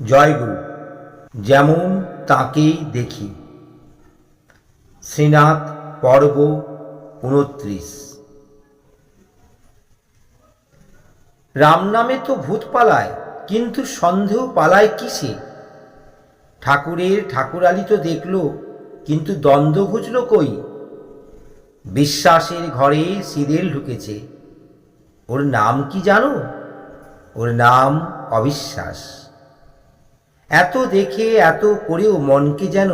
জয়গুরু যেমন তাকেই দেখি। শ্রীনাথ পর্ব উনত্রিশ রাম নামে তো ভূত পালায়, কিন্তু সন্দেহ পালায় কিসে? ঠাকুরের ঠাকুরালি তো দেখল, কিন্তু দ্বন্দ্ব ঘুচল কই? বিশ্বাসের ঘরে সিদেল ঢুকেছে। ওর নাম কি জানো? ওর নাম অবিশ্বাস। এত দেখে এত করেও মনকে যেন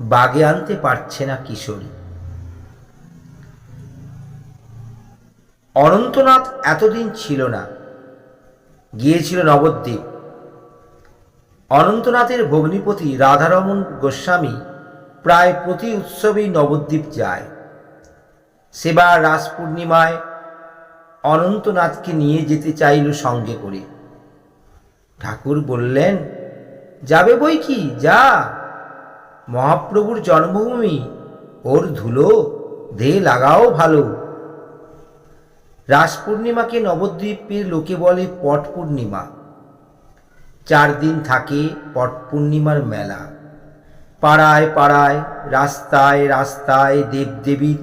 বাগে আনতে পারছে না কিশোরী। অনন্তনাথ এতদিন ছিল না। গিয়েছিল নবদ্বীপ। অনন্তনাথের ভগ্নিপতি রাধারমণ গোস্বামী প্রায় প্রতি উৎসবেই নবদ্বীপ যায়। সেবার রাস পূর্ণিমায় অনন্তনাথকে নিয়ে যেতে চাইল সঙ্গে করে। ঠাকুর বললেন যাবে বই কি? যা। মহাপ্রভুর জন্মভূমি, ওর ধুলো, দে লাগাও ভালো। রাস পূর্ণিমাকে নবদ্বীপের লোকে বলে পট পূর্ণিমা চার দিন থাকে পট পূর্ণিমার মেলা। পাড়ায় পাড়ায়, রাস্তায় রাস্তায় দেবদেবীর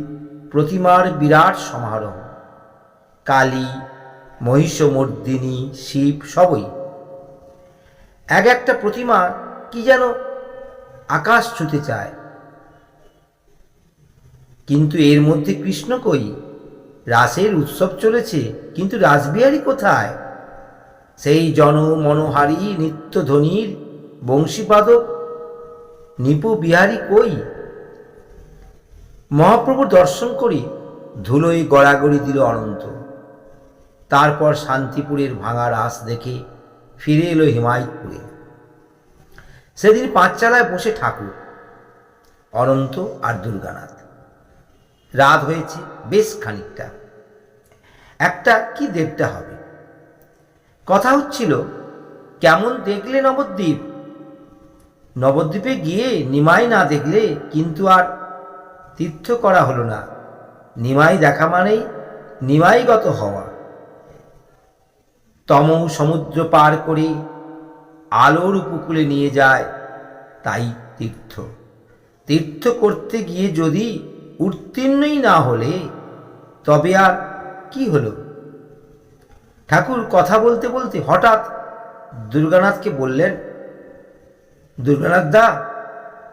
প্রতিমার বিরাট সমারোহ। কালী, মহিষমর্দিনী, শিব সবই। এক একটা প্রতিমা কি যেন আকাশ ছুতে চায়। কিন্তু এর মধ্যে কৃষ্ণ কই? রাসের উৎসব চলেছে, কিন্তু রাসবিহারী কোথায়? সেই জন মনোহারী নিত্যধ্বনির বংশীপাদক নিপু বিহারী কই? মহাপ্রভুর দর্শন করি, ধুলোয় গড়াগড়ি দিল অনন্ত। তারপর শান্তিপুরের ভাঙা রাস দেখে ফিরে এলো হিমায়তপুরে। সেদিন পাঁচচালায় বসে ঠাকুর, অনন্ত আর দুর্গানাথ। রাত হয়েছে বেশ খানিকটা। একটা কি দেড়টা হবে? কথা হচ্ছিল, কেমন দেখলে নবদ্বীপ? নবদ্বীপে গিয়ে নিমাই না দেখলে কিন্তু আর তীর্থ করা হলো না। নিমাই দেখা মানেই নিমাইগত হওয়া। তম সমুদ্র পার করে, আলোর উপকূলে নিয়ে যায় তাই তীর্থ। তীর্থ করতে গিয়ে যদি উত্তীর্ণই না হলে, তবে আর কি হলো? ঠাকুর কথা বলতে বলতে হঠাৎ দুর্গানাথকে বললেন, দুর্গানাথ দা,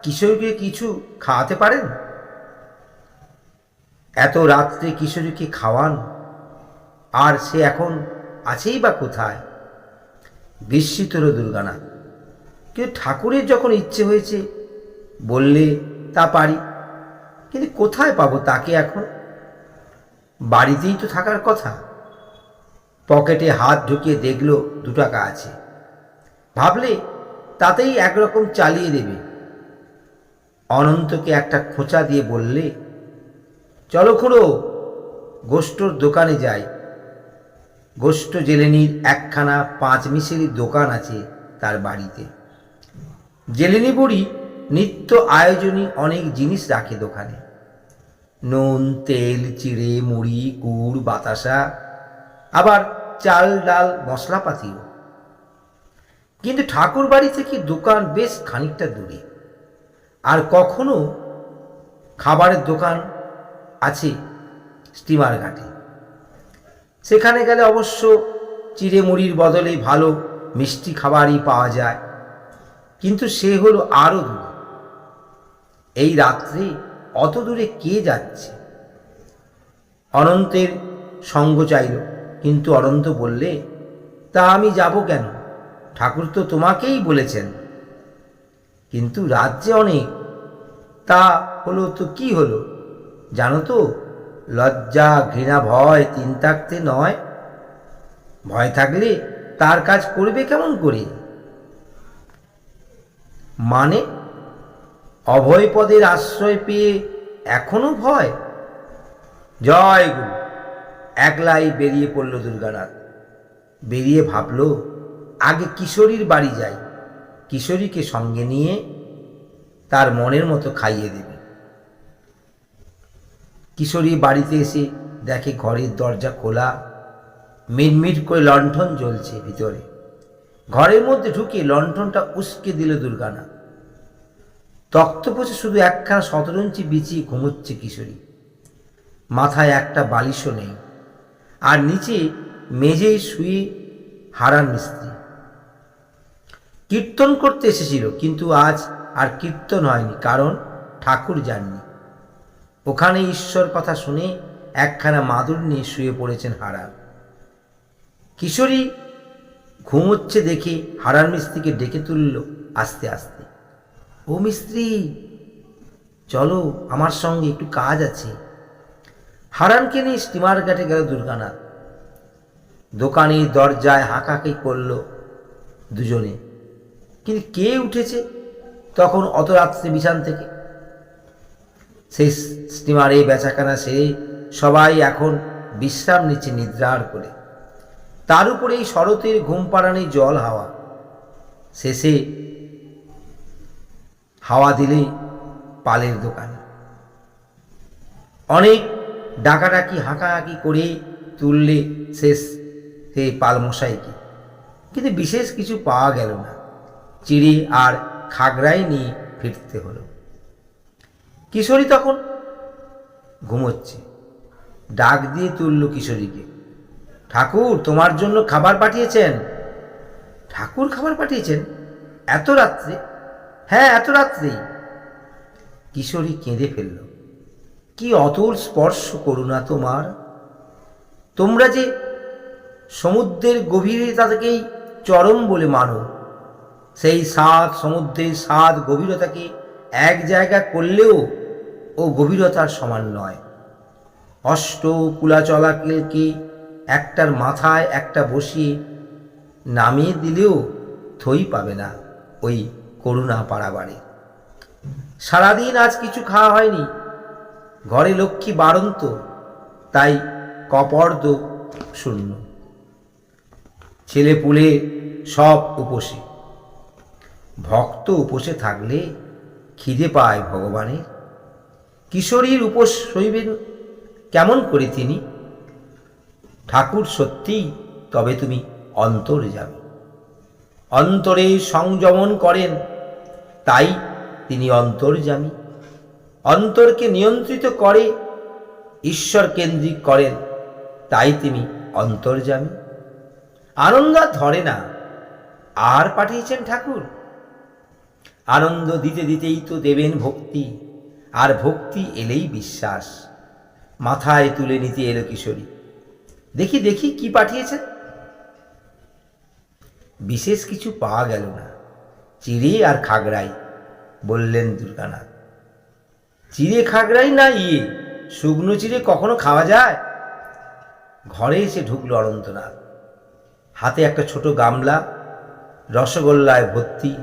কিশোরীকে কিছু খাওয়াতে পারেন? এত রাত্রে কিশোরীকে খাওয়ান, আর সে এখন আছেই বা কোথায়? বিস্মিত হল দুর্গানাথ। কিন্তু ঠাকুরের যখন ইচ্ছে হয়েছে, বললে তা পারি। কিন্তু কোথায় পাবো তাকে এখন? বাড়িতেই তো থাকার কথা। পকেটে হাত ঢুকিয়ে দেখল দু টাকা আছে। ভাবলে তাতেই একরকম চালিয়ে দেবে। অনন্তকে একটা খোঁচা দিয়ে বললে, চলো খুড়ো, গোষ্ঠর দোকানে যাই। গোষ্ঠ জেলেনির একখানা পাঁচ মিশেরি দোকান আছে তার বাড়িতে। জেলেনি বুড়ি নিত্য আয়োজনী অনেক জিনিস রাখে দোকানে। নুন, তেল, চিড়ে, মুড়ি, গুড়, বাতাসা, আবার চাল, ডাল, মশলাপাতিও। কিন্তু ঠাকুর বাড়ি থেকে দোকান বেশ খানিকটা দূরে। আর কখনো খাবারের দোকান আছে স্টিমার ঘাটে। সেখানে গেলে অবশ্য চিড়ে মুড়ির বদলে ভালো মিষ্টি খাবারই পাওয়া যায়। কিন্তু সে হলো আরও দূরে। এই রাত্রে অত দূরে কে যাচ্ছে? অনন্তের সঙ্গ চাইল, কিন্তু অনন্ত বললে, তা আমি যাব কেন? ঠাকুর তো তোমাকেই বলেছেন। কিন্তু রাজ্যে অনেক। তা হলো তো কি হলো? জানো তো লজ্জা, ঘৃণা, ভয় তিন থাকতে নয়। ভয় থাকলে তার কাজ করবে কেমন করে? মানে অভয় পদের আশ্রয় পেয়ে এখনও ভয়? জয় গুরু, একলাই বেরিয়ে পড়ল দুর্গানাথ। বেরিয়ে ভাবল, আগে কিশোরীর বাড়ি যাই। কিশোরীকে সঙ্গে নিয়ে তার মনের মতো খাইয়ে দেবে। কিশোরী বাড়িতে এসে দেখে ঘরের দরজা খোলা। মিটমিট করে লণ্ঠন জ্বলছে ভিতরে। ঘরের মধ্যে ঢুকে লণ্ঠনটা উস্কে দিল দুর্গানা। তক্তপোষে শুধু একখানা শতরঞ্চি বিছিয়ে ঘুমোচ্ছে কিশোরী। মাথায় একটা বালিশও নেই। আর নিচে মেঝেই শুয়ে হারান মিস্ত্রি। কীর্তন করতে এসেছিল, কিন্তু আজ আর কীর্তন হয়নি, কারণ ঠাকুর যাননি। ওখানে ঈশ্বর কথা শুনে একখানা মাদুর নিয়ে শুয়ে পড়েছেন হারান কিশোরী ঘুমোচ্ছে দেখে হারান মিস্ত্রিকে ডেকে তুলল আস্তে আস্তে। ও মিস্ত্রি, চলো আমার সঙ্গে একটু কাজ আছে। হারানকে নিয়ে স্টিমার ঘাটে গেল দুর্গানাথ। দোকানে দরজায় হাঁকাকি করল দুজনে। কিন্তু কে উঠেছে? তখন অত রাত্রে বিছান থেকে সেই স্টিমারে বেচাকেনা সেরে সবাই এখন বিশ্রাম নিচ্ছে নিদ্রার করে তার উপরে এই শরতের ঘুম পাড়ানি জল হাওয়া। শেষে হাওয়া দিলেই পালের দোকানে। অনেক ডাকাডাকি, হাঁকাহাঁকি করে তুললে শেষ সেই পালমশাইকে। কিন্তু বিশেষ কিছু পাওয়া গেল না। চিড়ি আর খাগড়াই নিয়ে ফিরতে হলো। কিশোরী তখন? ঘুমোচ্ছে। ডাক দিয়ে তুলল কিশোরীকে। ঠাকুর, তোমার জন্য খাবার পাঠিয়েছেন। ঠাকুর খাবার পাঠিয়েছেন? এত রাত্রে? হ্যাঁ এত রাত্রেই। কিশোরী কেঁদে ফেলল। কি অতুল স্পর্শ করুণা তোমার। তোমরা যে সমুদ্রের গভীরতাকেই চরম বলে মানো, সেই সাত সমুদ্রের সাত গভীরতাকে এক জায়গা করলেও ও গভীরতার সমান নয়। অষ্ট কুলাচলাকেলকে একটার মাথায় একটা বসিয়ে নামিয়ে দিলেও থই পাবে না ওই করুণা পাড়াবাড়ি সারাদিন আজ কিছু খাওয়া হয়নি। ঘরে লক্ষ্মী বাড়ন্ত, তাই কপর্দ শূন্য। ছেলে পুলে সব উপসে। ভক্ত উপসে থাকলে খিদে পায় ভগবানের কিশোরীর উপোস সইবেন কেমন করে তিনি? ঠাকুর সত্যিই তবে তুমি অন্তরে যাবে। অন্তরে সংযমন করেন, তাই তিনি অন্তর্যামী অন্তরকে নিয়ন্ত্রিত করে, ঈশ্বর কেন্দ্রিক করেন, তাই তিনি অন্তর্যামী আনন্দ ধরে না, আর পাঠিয়েছেন ঠাকুর? আনন্দ দিতে দিতেই তো দেবেন ভক্তি। আর ভক্তি এলেই বিশ্বাস। মাথায় তুলে নিতে এলো কিশোরী। দেখি দেখি কি পাঠিয়েছেন? বিশেষ কিছু পাওয়া গেল না। চিড়ে আর খাগড়াই, বললেন দুর্গানাথ। চিড়ে খাগড়াই না ইয়ে? শুকনো চিড়ে কখনো খাওয়া যায়? ঘরে এসে ঢুকলো অনন্তনাথ। হাতে একটা ছোট গামলা, রসগোল্লায় ভর্তি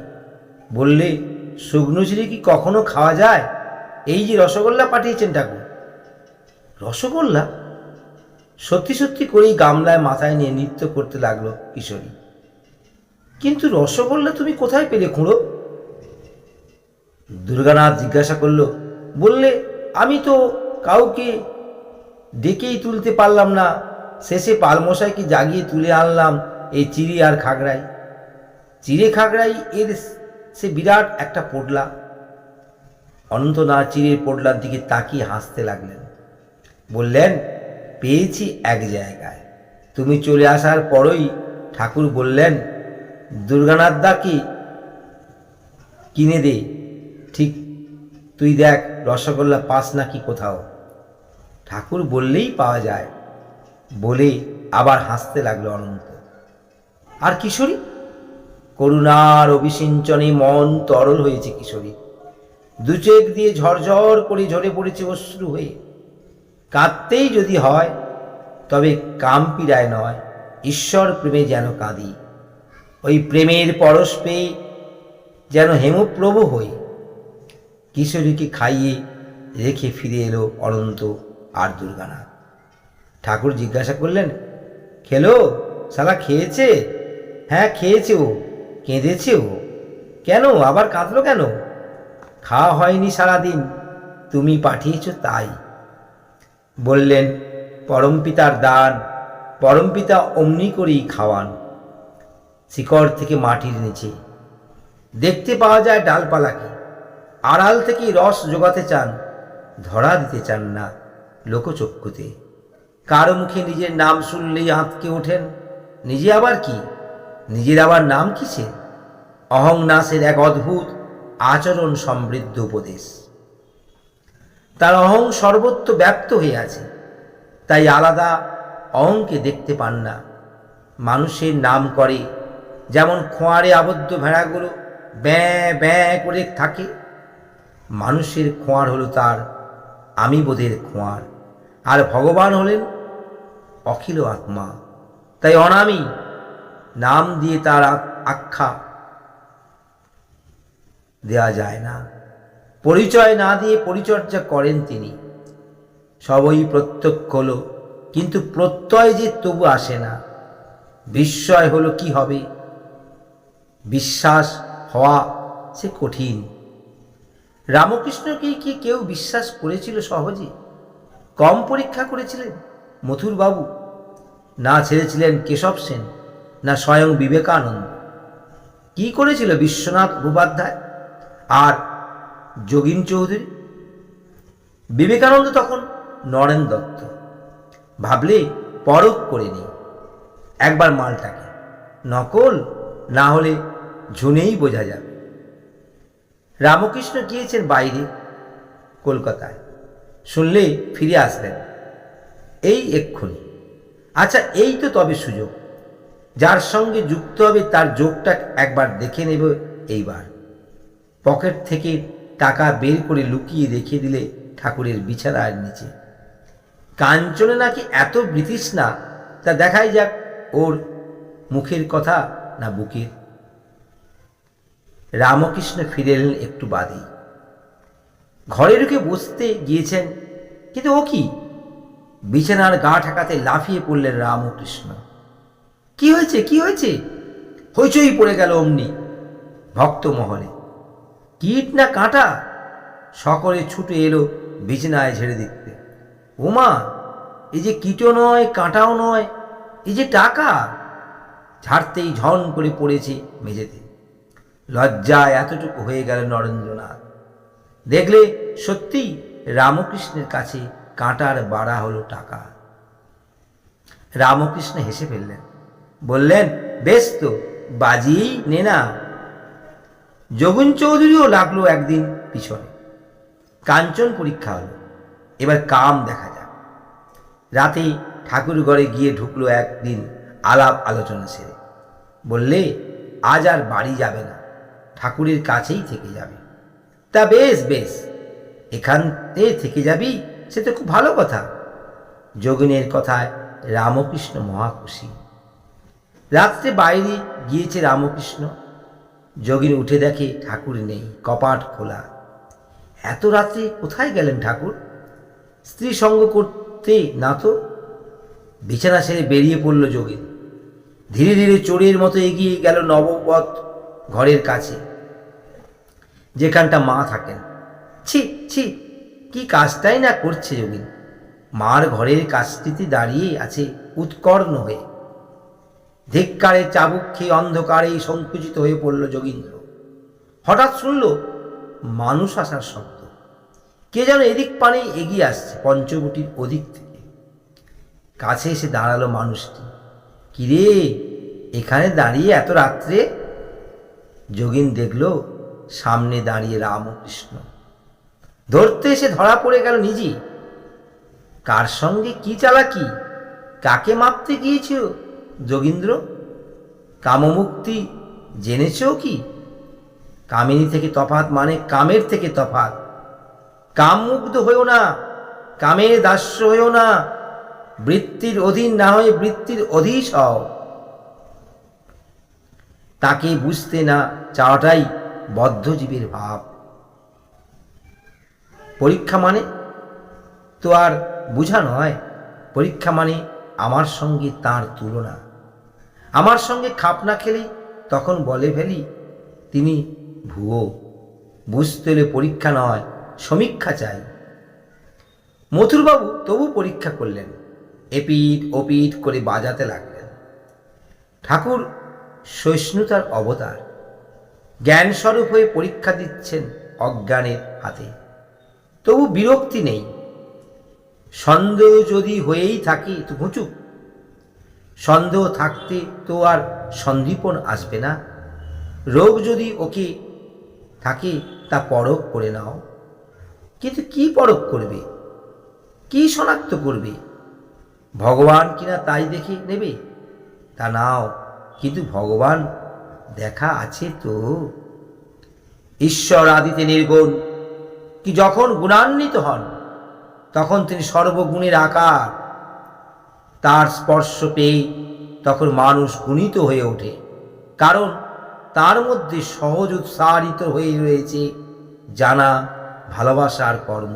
বললে, শুকনো চিড়ে কি কখনো খাওয়া যায়? এই যে রসগোল্লা পাঠিয়েছেন ঠাকুর। রসগোল্লা? সত্যি সত্যি করেই গামলায় মাথায় নিয়ে নৃত্য করতে লাগল কিশোরী। কিন্তু রসগোল্লা তুমি কোথায় পেলে খুঁড়ো? দুর্গানাথ জিজ্ঞাসা করল, বললে, আমি তো কাউকে ডেকেই তুলতে পারলাম না। শেষে পালমশাইকে জাগিয়ে তুলে আনলাম এই চিড়ি আর খাগড়াই? চিড়ে খাগড়াই এর সে বিরাট একটা পোডলা। অনন্তনাথ চিড়ের পোডলার দিকে তাকিয়ে হাসতে লাগলেন। বললেন, পেয়েছি এক জায়গায়। তুমি চলে আসার পরই ঠাকুর বললেন, দুর্গানাথ দা কি? কিনে দে। ঠিক, তুই দেখ, রসগোল্লা পাস নাকি কোথাও? ঠাকুর বললেই পাওয়া যায়। বলে আবার হাসতে লাগল অনন্ত। আর কিশোরী করুণার অভিসিঞ্চনে মন তরল হয়েছে কিশোরী। দুচেক দিয়ে ঝরঝর করে ঝরে পড়েছে অশ্রু হয়ে। কাঁদতেই যদি হয়, তবে কাম পীড়ায় নয়, ঈশ্বর প্রেমে যেন কাঁদি। ওই প্রেমের পরশ পেয়ে যেন হেমপ্রভু হই। কিশোরীকে খাইয়ে রেখে ফিরে এলো অনন্ত আর দুর্গানাথ। ঠাকুর জিজ্ঞাসা করলেন, খেলো? শালা খেয়েছে? হ্যাঁ খেয়েছে ও। কেঁদেছে ও? কেন? আবার কাঁদলো কেন? খাওয়া হয়নি সারাদিন। তুমি পাঠিয়েছ তাই। বললেন পরমপিতার দান পরমপিতা অমনি করেই খাওয়ান। শিকড় থেকে মাটির নিচে। দেখতে পাওয়া যায় ডালপালাকে। আড়াল থেকেই রস জোগাতে চান। ধরা দিতে চান না লোকচক্ষুতে। কারও মুখে নিজের নাম শুনলেই আঁতকে ওঠেন। নিজে আবার কি? নিজের আবার নাম কিসে? অহং নাসের এক অদ্ভুত আচরণ সমৃদ্ধ উপদেশ। তার অহং সর্বত্র ব্যপ্ত হয়ে আছে, তাই আলাদা অহংকে দেখতে পান না। মানুষের নাম করে, যেমন খোঁয়ারে আবদ্ধ ভেড়াগুলো ব্যাঁ ব্যাঁ করে থাকে। মানুষের খোঁয়ার হলো তার আমি বোধের খোঁয়ার, আর ভগবান হলেন অখিল আত্মা, তাই অনামি নাম দিয়ে তার আখ্যা দেওয়া যায় না। পরিচয় না দিয়ে পরিচর্যা করেন তিনি। সবই প্রত্যক্ষ হলো, কিন্তু প্রত্যয় যে তবু আসে না। বিস্ময় হলো কি হবে? বিশ্বাস হওয়া সে কঠিন। রামকৃষ্ণকে কি কেউ বিশ্বাস করেছিল সহজে? কম পরীক্ষা করেছিলেন মথুরবাবু। না ছেড়েছিলেন কেশব সেন। না স্বয়ং বিবেকানন্দ? কি করেছিল বিশ্বনাথ মুখোপাধ্যায়? আর যোগীন চৌধুরী? বিবেকানন্দ তখন নরেন দত্ত। ভাবলে পরখ করে নি একবার মালটাকে। নকল? না হলে ঝুনেই বোঝা যাবে। রামকৃষ্ণ গিয়েছেন বাইরে? কলকাতায়। শুনলে ফিরে আসলেন এই এক্ষুনি। আচ্ছা এই তো তবে সুযোগ। যার সঙ্গে যুক্ত হবে, তার যোগটা একবার দেখে নেব এইবার। পকেট থেকে টাকা বের করে লুকিয়ে রেখে দিলে ঠাকুরের বিছানার নিচে। কাঞ্চনে নাকি এত না? তা দেখাই যাক ওর মুখের কথা না বুকের। রামকৃষ্ণ ফিরে এলেন একটু বাদেই ঘরে ঢুকে বসতে গিয়েছেন, কিন্তু ও কি? বিছানার গা ঠাকাতে লাফিয়ে পড়লেন রামকৃষ্ণ। কি হয়েছে কি হয়েছে? হইচই পড়ে গেল অমনি ভক্ত মহলে কীট না কাঁটা? সকলে ছুটে এলো বিছনায় ঝেড়ে দেখতে। ওমা এই যে কীটও নয়, কাঁটাও নয়, এই যে টাকা? ঝাড়তেই ঝন করে পড়েছে মেঝেতে। লজ্জায় এতটুকু হয়ে গেল নরেন্দ্রনাথ। দেখলে সত্যি রামকৃষ্ণের কাছে কাঁটার বাড়া হলো টাকা। রামকৃষ্ণ হেসে ফেললেন বললেন, বেশ তো বাজিয়েই নে না। যোগুন চৌধুরীও লাগল একদিন পিছনে। কাঞ্চন পরীক্ষা হলো। এবার কাম দেখা যাক। রাতে ঠাকুর ঘরে গিয়ে ঢুকলো একদিন আলাপ আলোচনা সেরে। বললে, আজ আর বাড়ি যাবে না, ঠাকুরের কাছেই থেকে যাবে। তা বেশ বেশ, এখানতে থেকে যাবি? সে তো খুব ভালো কথা। যোগিনের কথায় রামকৃষ্ণ মহা খুশি রাত্রে বাইরে গিয়েছে রামকৃষ্ণ। যোগিন উঠে দেখে ঠাকুর নেই, কপাট খোলা। এত রাত্রে কোথায় গেলেন ঠাকুর? স্ত্রী সঙ্গ করতে না তো? বিছানা সেরে বেরিয়ে পড়ল যোগিন। ধীরে ধীরে চোরের মতো এগিয়ে গেল নবপথ ঘরের কাছে, যেখানটা মা থাকেন। ছি ছি, কি কাজটাই না করছে যোগিন? মার ঘরের কাজটিতে দাঁড়িয়ে আছে উৎকর্ণ হয়ে। ধিক্কারে চাবুক খেয়ে অন্ধকারে সংকুচিত হয়ে পড়ল যোগীন্দ্র। হঠাৎ শুনল, মানুষ আসার শব্দ। কে যেন এদিক পানে এগিয়ে আসছে পঞ্চবটির ওদিক থেকে। কাছে এসে দাঁড়াল মানুষটি। কিরে, এখানে দাঁড়িয়ে এত রাত্রে? যোগিন দেখল, সামনে দাঁড়িয়ে রামকৃষ্ণ। ধরতে এসে ধরা পড়ে গেল নিজেই। কার সঙ্গে কি চালাকি? কাকে মাপতে গিয়েছ? যোগীন্দ্র, কামমুক্তি জেনেছ কি? কামিনী থেকে তফাত মানে কামের থেকে তফাত কামমুগ্ধ হয়েও না, কামের দাস্য হয়েও না, বৃত্তির অধীন না হয়ে বৃত্তির অধীশ হও। তাকে বুঝতে না চাওয়াটাই বদ্ধজীবীর ভাব। পরীক্ষা মানে? তো আর বুঝা নয়, পরীক্ষা মানে আমার সঙ্গে তার তুলনা। আমার সঙ্গে খাপ না খেলি, তখন বলে ফেলি, তিনি ভুয়ো। বুঝতে হলে পরীক্ষা নয়, সমীক্ষা চাই। মথুরবাবু তবু পরীক্ষা করলেন এপিট ওপিট করে বাজাতে লাগলেন। ঠাকুর সহিষ্ণুতার অবতার, জ্ঞানস্বরূপ হয়ে পরীক্ষা দিচ্ছেন অজ্ঞানের হাতে। তবু বিরক্তি নেই, সন্দেহ যদি হয়েই থাকি, তো ঘুচুক। সন্দেহ থাকতে তো আর সন্দীপন আসবে না। রোগ যদি ওকে থাকে, তা পরখ করে নাও। কিন্তু কি পরখ করবে? কি শনাক্ত করবে? ভগবান কিনা তাই দেখে নেবে? তা নাও, কিন্তু ভগবান দেখা আছে তো। ঈশ্বর আদিতে নির্গুণ, কি যখন গুণান্বিত হন, তখন তিনি সর্বগুণের আকার তার স্পর্শ পেয়ে তখন মানুষ গুণিত হয়ে ওঠে। কারণ তার মধ্যে সহজ উৎসাহিত হয়ে রয়েছে জানা ভালোবাসার কর্ম।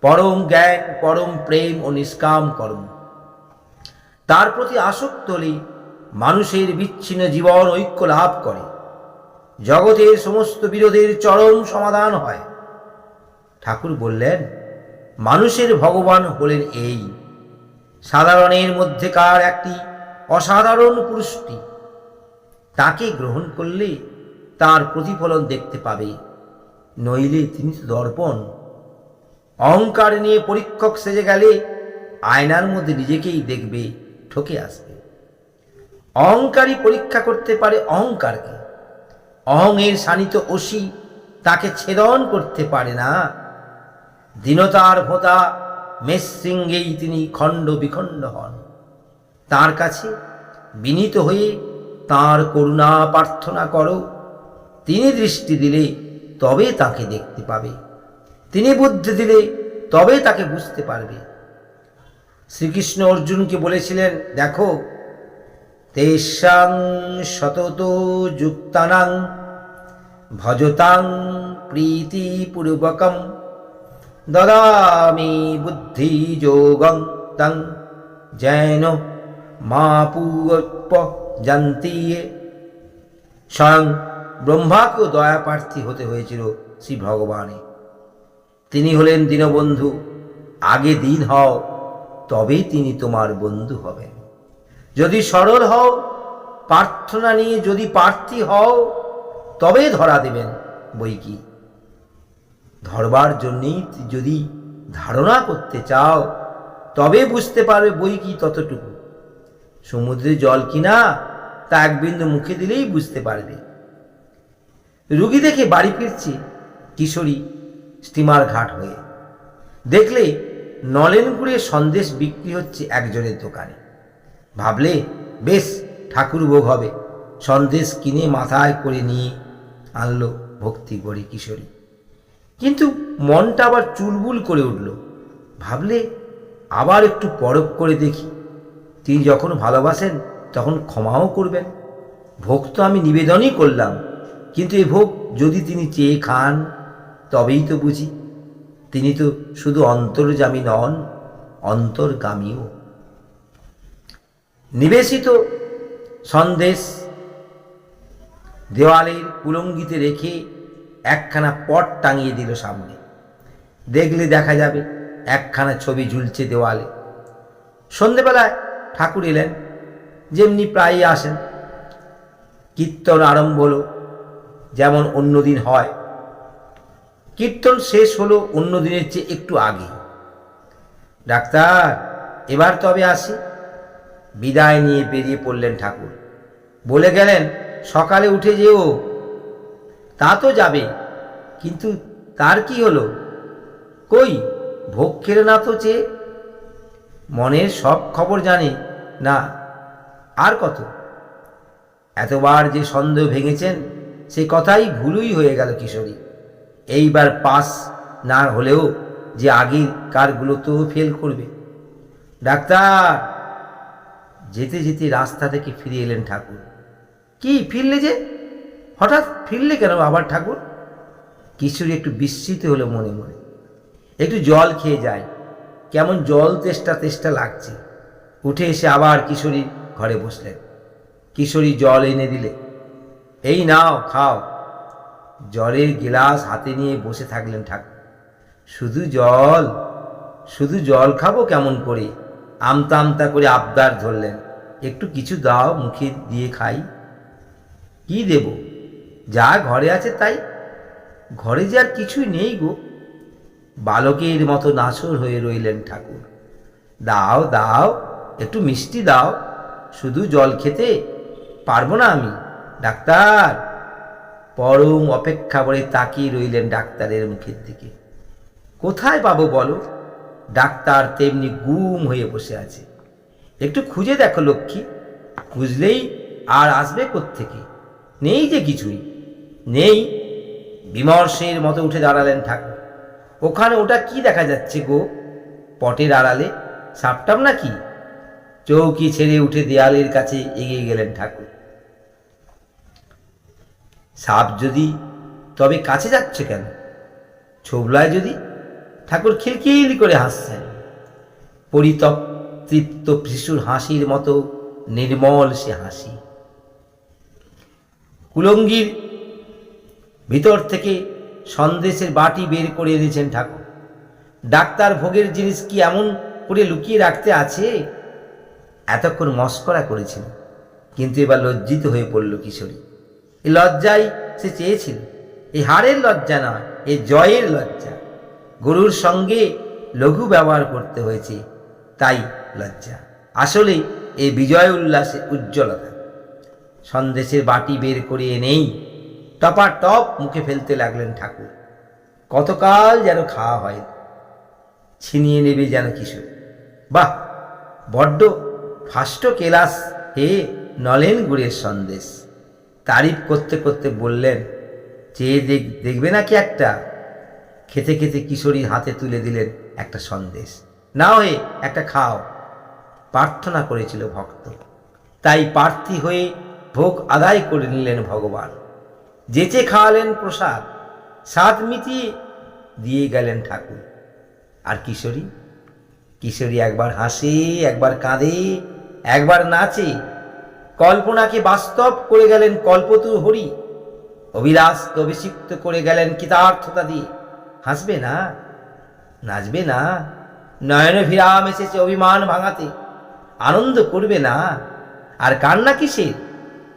পরম জ্ঞান, পরম প্রেম ও নিষ্কাম কর্ম। তার প্রতি আসক্ত হলে মানুষের বিচ্ছিন্ন জীবন ঐক্য লাভ করে। জগতের সমস্ত বিরোধের চরম সমাধান হয়। ঠাকুর বললেন, মানুষের ভগবান হলেন এই। সাধারণের মধ্যেকার একটি অসাধারণ পুরুষটি। তাকে গ্রহণ করলে তার প্রতিফলন দেখতে পাবে। নইলে তিনি দর্পণ অহংকার নিয়ে পরীক্ষক সেজে গেলে আয়নার মধ্যে নিজেকেই দেখবে, ঠকে আসবে। অহংকারী পরীক্ষা করতে পারে অহংকারকে। অহংয়ের শানিত অসি তাকে ছেদন করতে পারে না। দীনতার ভোতা মেসৃঙ্গেই তিনি খণ্ড বিখণ্ড হন। তার কাছে বিনীত হয়ে তার করুণা প্রার্থনা করো। তিনি দৃষ্টি দিলে তবে তাকে দেখতে পাবে। তিনি বুদ্ধি দিলে তবে তাকে বুঝতে পারবে। শ্রীকৃষ্ণ অর্জুনকে বলেছিলেন, দেখো, তেষাং শতত যুক্তানাং ভজতাং প্রীতিপূর্বকম দদামি বুদ্ধি যোগং তং যেন মা পূপ জানতি স্বয়ং ব্রহ্মাকেও দয়াপ্রার্থী হতে হয়েছিল শ্রী ভগবানে তিনি হলেন দীনবন্ধু। আগে দিন হও, তবেই তিনি তোমার বন্ধু হবেন। যদি সরল হও, প্রার্থনা নিয়ে যদি প্রার্থী হও তবে ধরা দেবেন বই কি ধরবার জন্যেই যদি ধারণা করতে চাও, তবে বুঝতে পারবে বই কি ততটুকু। সমুদ্রে জল কিনা, তা এক বিন্দু মুখে দিলেই বুঝতে পারবে। রুগী দেখে বাড়ি ফিরছে কিশোরী স্টিমার ঘাট হয়ে। দেখলে নলেনগুড়ের সন্দেশ বিক্রি হচ্ছে একজনের দোকানে। ভাবলে, বেশ, ঠাকুর ভোগ হবে। সন্দেশ কিনে মাথায় করে নিয়ে আনলো ভক্তি করে কিশোরী। কিন্তু মনটা আবার চুলবুল করে উঠল। ভাবলে আবার একটু পরখ করে দেখি। তিনি যখন ভালোবাসেন, তখন ক্ষমাও করবেন। ভোগ তো আমি নিবেদনই করলাম, কিন্তু এ ভোগ যদি তিনি চেয়ে খান, তবেই তো বুঝি। তিনি তো শুধু অন্তর্জামী নন, অন্তর্গামীও। নিবেশিত সন্দেশ দেওয়ালের কুলঙ্গিতে রেখে একখানা পট টাঙিয়ে দিল সামনে। দেখলে দেখা যাবে একখানা ছবি ঝুলছে দেওয়ালে। সন্ধেবেলায় ঠাকুর এলেন, যেমনি প্রায়ই আসেন। কীর্তন আরম্ভ হলো, যেমন অন্যদিন হয়। কীর্তন শেষ হলো অন্য দিনের চেয়ে একটু আগে। ডাক্তার, এবার তবে আসি। বিদায় নিয়ে বেরিয়ে পড়লেন ঠাকুর। বলে গেলেন, সকালে উঠে যেও। তা তো যাবে। কিন্তু তার কি হলো? কই, ভোগ খেলে না তো চেয়ে? মনের সব খবর জানে। না, আর কত? এতবার যে সন্দেহ ভেঙেছেন, সে কথাই ভুলই হয়ে গেল কিশোরী। এইবার পাস না হলেও যে আগের কারগুলো তো ফেল করবে। ডাক্তার! যেতে যেতে রাস্তা থেকে ফিরে এলেন ঠাকুর। কি, ফিরলে যে? হঠাৎ ফিরলে কেন আবার ঠাকুর? কিশোরী একটু বিস্মিত হলো মনে মনে। একটু জল খেয়ে যায়। কেমন জল তেষ্টা তেষ্টা লাগছে। উঠে এসে আবার কিশোরীর ঘরে বসলেন। কিশোরী জল এনে দিলে, এই নাও, খাও। জলের গিলাস হাতে নিয়ে বসে থাকলেন ঠাকুর। শুধু জল শুধু জল খাব কেমন করে? আমতা আমতা করে আবদার ধরলেন। একটু কিছু দাও, মুখে দিয়ে খাই। কি দেব? যা ঘরে আছে তাই। ঘরে যে আর কিছুই নেই গো। বালকের মতো নাছর হয়ে রইলেন ঠাকুর। দাও দাও, একটু মিষ্টি দাও। শুধু জল খেতে পারব না আমি, ডাক্তার। পরম অপেক্ষা করে তাকিয়ে রইলেন ডাক্তারের মুখের দিকে। কোথায় পাবো বলো? ডাক্তার তেমনি গুম হয়ে বসে আছে। একটু খুঁজে দেখো লক্ষ্মী। খুঁজলেই আর আসবে থেকে নেই যে কিছুই। নেই। বিমর্ষের মতো উঠে দাঁড়ালেন ঠাকুর। ওখানে ওটা কি দেখা যাচ্ছে গো? পটের আড়ালে? সাপটাম নাকি? চৌকি ছেড়ে উঠে দেয়ালের কাছে এগিয়ে গেলেন ঠাকুর। সাপ যদি তবে কাছে যাচ্ছে কেন? ছোবলায় যদি? ঠাকুর খিলখিল করে হাসছেন। পরিতপ তৃপ্ত শিশুর হাসির মতো নির্মল সে হাসি। কুলঙ্গির ভিতর থেকে সন্দেশের বাটি বের করে এনেছেন ঠাকুর। ডাক্তার ভোগের জিনিস কি এমন করে লুকিয়ে রাখতে আছে? এতক্ষণ মস্করা করেছিল, কিন্তু এবার লজ্জিত হয়ে পড়ল কিশোরী। এই লজ্জাই সে চেয়েছিল এই হারের লজ্জা নয় এই জয়ের লজ্জা। গরুর সঙ্গে লঘু ব্যবহার করতে হয়েছে, তাই লজ্জা। আসলে এই বিজয় উল্লাসে উজ্জ্বলতা। সন্দেশের বাটি বের করে এনেই টপা টপ মুখে ফেলতে লাগলেন ঠাকুর। কতকাল যেন খাওয়া হয়, ছিনিয়ে নেবে যেন কিশোর। বাহ, বড্ড ফাষ্ট কেলাস হে নলেন গুড়ের সন্দেশ। তারিফ করতে করতে বললেন চেয়ে দেখ, দেখবে নাকি একটা? খেতে খেতে কিশোরীর হাতে তুলে দিলেন একটা সন্দেশ। না হয়ে একটা খাও। প্রার্থনা করেছিল ভক্ত। তাই প্রার্থী হয়ে ভোগ আদায় করে নিলেন ভগবান। যেচে খাওয়ালেন প্রসাদ সাত মিটিয়ে দিয়ে গেলেন ঠাকুর। আর কিশোরী? কিশোরী একবার হাসে, একবার কাঁদে, একবার নাচে। কল্পনাকে বাস্তব করে গেলেন কল্পতুর হরি অভিলাষকে অভিষিক্ত করে গেলেন কৃতার্থতা দিয়ে। হাসবে না? নাচবে না? নয়ন ভিরাম এসেছে অভিমান ভাঙাতে। আনন্দ করবে না? আর কান্না কিসের?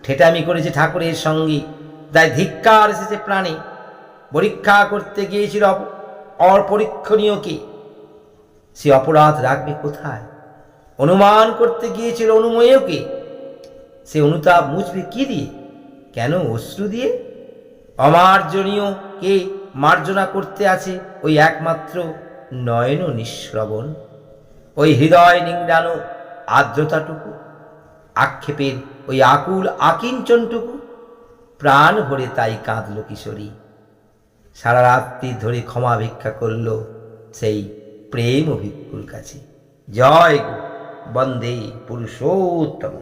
ঠেটামি করেছে ঠাকুরের সঙ্গে। তাই ধিক্কার এসেছে প্রাণে, পরীক্ষা করতে গিয়েছিল অপ- অপরীক্ষণীয়কে সে অপরাধ রাখবে কোথায়? অনুমান করতে গিয়েছিল অনুময়কে সে অনুতাপ মুছবে কি দিয়ে? কেন অশ্রু দিয়ে? অমার্জনীয় কে মার্জনা করতে আছে ওই একমাত্র নয়ন নিঃশ্রবণ। ওই হৃদয় নিংড়ানো আর্দ্রতাটুকু, আক্ষেপের ওই আকুল আকিঞ্চনটুকু প্রাণ ভরে তাই কাঁদল কিশোরী। সারা রাত্রি ধরে ক্ষমা ভিক্ষা করল সেই প্রেম ভিক্ষুর কাছে। জয় বন্দে পুরুষোত্তম।